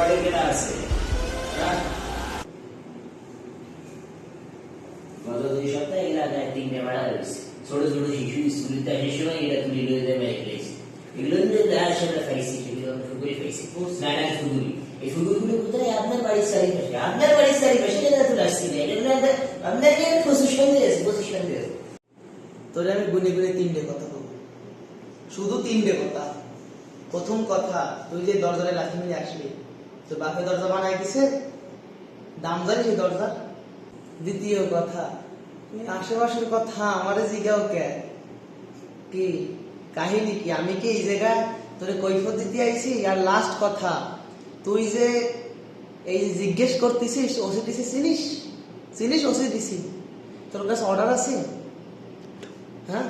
বাড়ি কেনা আছে। হ্যাঁ? গত দুই সপ্তাহে এলাকায় তিনটে মারা হয়েছে ছোট ছোট শিশু স্কুলে আসার সময় এরা তুলে লয়ে দেয় মেয়ে ফেলেছে এগুলো নিয়ে দেওয়ার সাথে পাইছি, সেগুলো আমরা ফুকুরে পাইছি। নানা ফুগুরি এই ফুগুরগুলো কোথায়? আপনার বাড়ির চারিপাশে। আপনার বাড়ির চারিপাশে এরা তো আসছি না। এটা হলো আপনার- আপনার কি প্রচুর সন্দেহ আছে? প্রচুর সন্দেহ আছে। তোরে আমি গুনে গুনে তিনটে কথা বলব। শুধু তিনটে কথা। প্রথম কথা, তুই যে দরজায় লাথি মেরে আসলি তোর বাপে দরজা বানাই দিছে। দাম জানিস এই দরজা। দ্বিতীয় কথা আশেপাশের কথা আমারে জিগাও কে? কি? কাহিনী কি? আমি কি এই জায়গায় তোরে কৈফত দিতে আইছি? আর লাস্ট কথা, তুই যে এই জিজ্ঞেস করতেছিস ওসিডিসি চিনিস? চিনিস ওসিডিসি তোর কাছে অর্ডার আছে? হ্যাঁ?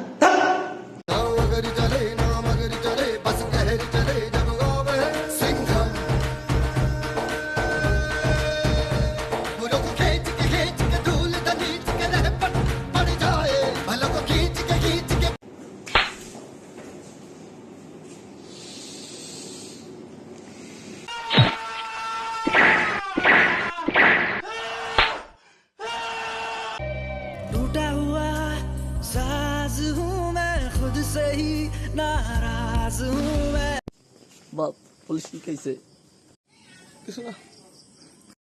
हूँ मैं खुद से ही नाराज हूँ मैं बाप पुलिस की कैसे किसना